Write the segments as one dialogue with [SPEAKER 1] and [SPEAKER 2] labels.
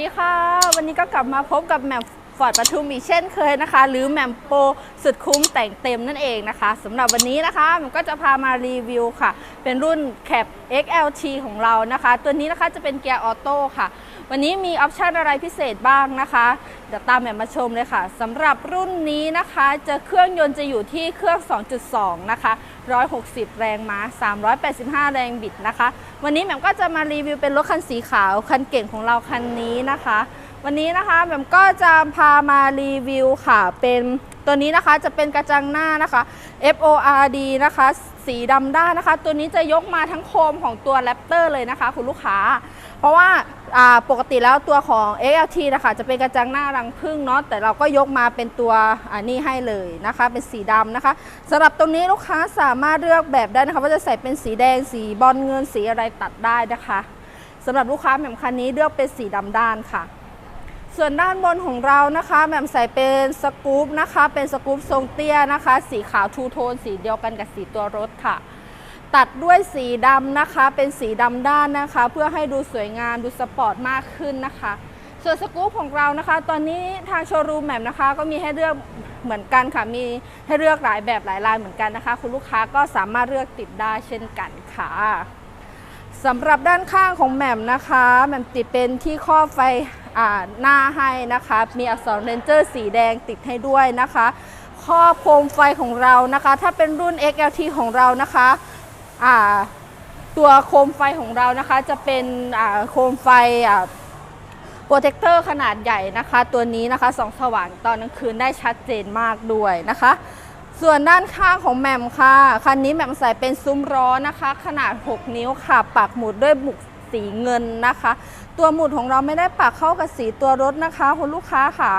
[SPEAKER 1] ดีค่ะ วันนี้ก็กลับมาพบกับแมป ฟอร์ดปทุมอีกเช่นเคยนะคะ หรือแหม่มโปสุดคุ้มแต่งเต็มนั่นเองนะคะสำหรับวันนี้นะคะมันก็จะพามารีวิวค่ะ เป็นรุ่นแคป XLT ของเรานะคะ ตัวนี้นะคะจะเป็นเกียร์ออโต้ค่ะ วันนี้มีออปชันอะไรพิเศษบ้างนะคะเดี๋ยวตามแหม่มมาชมเลยค่ะสำหรับรุ่นนี้นะคะจะเครื่องยนต์จะอยู่ที่เครื่อง 2.2 นะคะ 160 แรงม้า 385 แรงบิดนะคะ วันนี้แหม่มก็จะมารีวิวเป็นรถคันสีขาวคันเก่งของเราคันนี้นะคะ วันนี้นะคะแหม่มก็จะพามารีวิวค่ะ เป็นตัวนี้นะคะจะเป็นกระจังหน้านะคะ FORD นะคะ สีดำด้านนะคะ ตัวนี้จะยกมาทั้งโคมของตัวแรปเตอร์เลยนะคะ คุณลูกค้า เพราะว่าาปกติแล้วตัวของ XLT นะคะจะเป็นกระจังหน้ารังพึ่งเนาะแต่เราก็ยกมาเป็นตัวอันนี้ให้เลยนะคะ เป็นสีดำนะคะสำหรับตรงนี้ลูกค้าสามารถเลือกแบบได้นะคะ ว่าจะใส่เป็นสีแดงสีบอลเงินสีอะไรตัดได้นะคะสำหรับลูกค้าแหม่มคันนี้เลือกเป็นสีดำด้านค่ะ ส่วนด้านบนของเรานะคะแหม่มใส่เป็นสกู๊ปนะคะ เป็นสกู๊ปทรงเตี้ยนะคะ สีขาวทูโทนสีเดียวกันกับสีตัวรถค่ะ ตัดด้วยสีดำนะคะ เป็นสีดำด้านนะคะ เพื่อให้ดูสวยงามดูสปอร์ตมากขึ้นนะคะ ส่วนสกู๊ปของเรานะคะ ตอนนี้ทางโชว์รูมแหม่มนะคะ ก็มีให้เลือกเหมือนกันค่ะ มีให้เลือกหลายแบบหลายลายเหมือนกันนะคะ คุณลูกค้าก็สามารถเลือกติดได้เช่นกันค่ะสำหรับด้านข้างของแหม่มนะคะแหม่มติดเป็นที่ครอบไฟ หน้าให้นะคะ มีอักษรเรนเจอร์สีแดงติดให้ด้วยนะคะครอบโคมไฟของเรานะคะ ถ้าเป็นรุ่น XLT ของเรานะคะตัวโคมไฟของเรานะคะ จะเป็นโคมไฟโปรเทคเตอร์ขนาดใหญ่นะคะ ตัวนี้นะคะส่องสว่างตอนกลางคืนได้ชัดเจนมากด้วยนะคะ ส่วนด้านข้างของแหม่มค่ะ คันนี้แหม่มใส่เป็นซุ้มล้อนะคะ ขนาด 6 นิ้วค่ะ ปักหมุดด้วยบุก สีเงินนะคะ ตัวหมุดของเราไม่ได้ปักเข้ากับสีตัวรถนะคะ คุณลูกค้าค่ะ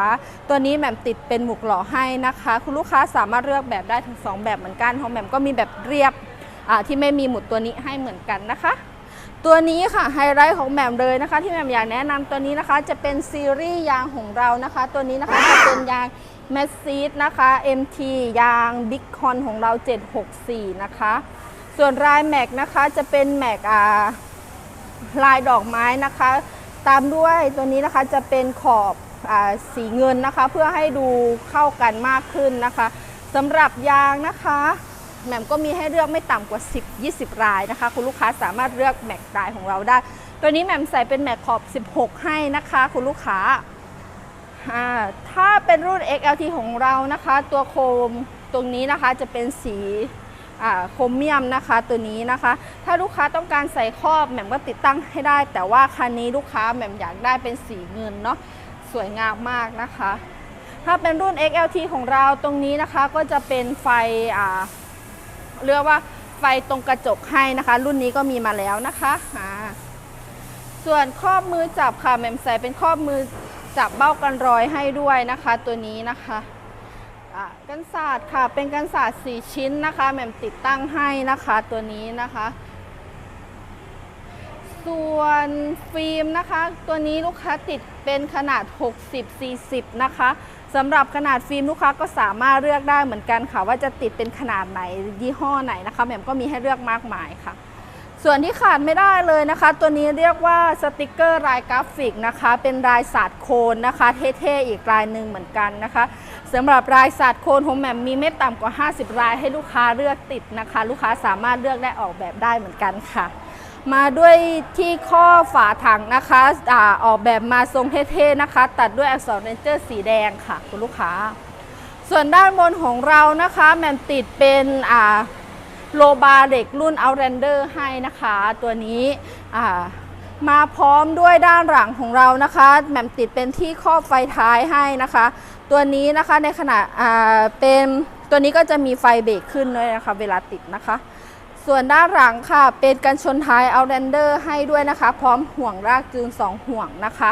[SPEAKER 1] ตัวนี้แหม่มติดเป็นหมุกหล่อให้นะคะ คุณลูกค้าสามารถเลือกแบบได้ทั้งสองแบบเหมือนกันของแหม่มก็มีแบบเรียบที่ไม่มีหมุดตัวนี้ให้เหมือนกันนะคะตัวนี้ค่ะไฮไลท์ของแหม่มเลยนะคะ ที่แหม่มอยากแนะนำตัวนี้นะคะ จะเป็นซีรีส์ยางของเรานะคะ ตัวนี้นะคะจะเป็นยางแมสซีดนะคะ MT ยางบิ๊กคอนของเรา 764 นะคะ ส่วนลายแม็กนะคะจะเป็นแม็กอ่า ลายดอกไม้นะคะ ตามด้วยตัวนี้นะคะจะเป็นขอบอสีเงินนะคะ เพื่อให้ดูเข้ากันมากขึ้นนะคะสำหรับยางนะคะแหม่มก็มีให้เลือกไม่ต่ำกว่า 10-20 รายนะคะ คุณลูกค้าสามารถเลือกแม็กลายของเราได้ ตัวนี้แหม่มใส่เป็นแม็กขอบ 16 ให้นะคะ คุณลูกค้า ถ้าเป็นรุ่น XLT ของเรานะคะ ตัวโคมตรงนี้นะคะจะเป็นสี โครเมียมนะคะตัวนี้นะคะ ถ้าลูกค้าต้องการใส่ครอบแหม่มก็ติดตั้งให้ได้ แต่ว่าคันนี้ลูกค้าแหม่มอยากได้เป็นสีเงินเนาะสวยงามมากนะคะ ถ้าเป็นรุ่น XLT ของเราตรงนี้นะคะก็จะเป็นไฟอ่าเรียกว่าไฟตรงกระจกให้นะคะ รุ่นนี้ก็มีมาแล้วนะคะส่วนครอบมือจับค่ะแหม่มใส่เป็นครอบมือจับเบ้ากันรอยให้ด้วยนะคะ ตัวนี้นะคะ กันศาสตร์ค่ะเป็นกันศาสตร์สี่ชิ้นนะคะแหม่มติดตั้งให้นะคะตัวนี้นะคะ ส่วนฟิล์มนะคะ ตัวนี้ลูกค้าติดเป็นขนาด 60-40 นะคะสำหรับขนาดฟิล์มลูกค้าก็สามารถเลือกได้เหมือนกันค่ะ ว่าจะติดเป็นขนาดไหนยี่ห้อไหนนะคะแหม่มก็มีให้เลือกมากมายค่ะ ส่วนที่ขาดไม่ได้เลยนะคะ ตัวนี้เรียกว่าสติกเกอร์ลายกราฟิกนะคะ เป็นลายศาสตร์โคนนะคะ เท่ๆอีกลายหนึ่งเหมือนกันนะคะ สำหรับลายศาสตร์โคนของแมมมีไม่ต่ำกว่า 50ลายให้ลูกค้าเลือกติดนะคะ ลูกค้าสามารถเลือกได้ออกแบบได้เหมือนกันค่ะ มาด้วยที่ข้อฝาถังนะคะอออกแบบมาทรงเท่ๆนะคะ ตัดด้วยอักษรเรนเจอร์สีแดงค่ะคุณลูกค้า ส่วนด้านบนของเรานะคะแมมติดเป็นโลบาเด็กรุ่น Outlander ให้นะคะ ตัวนี้มาพร้อมด้วยด้านหลังของเรานะคะแหม่มติดเป็นที่ครอบไฟท้ายให้นะคะ ตัวนี้นะคะในขณะเป็นตัวนี้ก็จะมีไฟเบรกขึ้นด้วยนะคะเวลาติดนะคะ ส่วนด้านหลังค่ะเป็นกันชนท้าย Outlander ให้ด้วยนะคะ พร้อมห่วงรากจูน2ห่วงนะคะ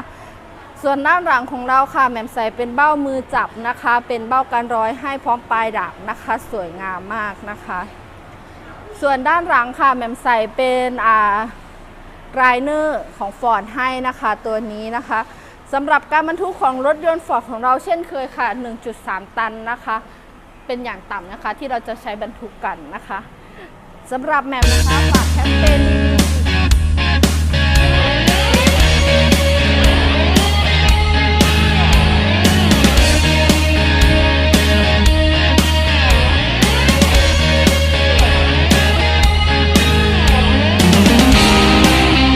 [SPEAKER 1] ส่วนด้านหลังของเราค่ะแหม่มใส่เป็นเบ้ามือจับนะคะ เป็นเบ้ากันร้อยให้พร้อมปลายดาบนะคะ สวยงามมากนะคะ ส่วนด้านหลังค่ะแหม่มใส่เป็นอ่าไรเนอร์ของฟอร์ดให้นะคะตัวนี้นะคะ สำหรับการบรรทุกของรถยนต์ฟอร์ดของเราเช่นเคยค่ะ 1.3 ตันนะคะ เป็นอย่างต่ำนะคะที่เราจะใช้บรรทุกกันนะคะสำหรับแมมนะคะฝากแคมเปญนี้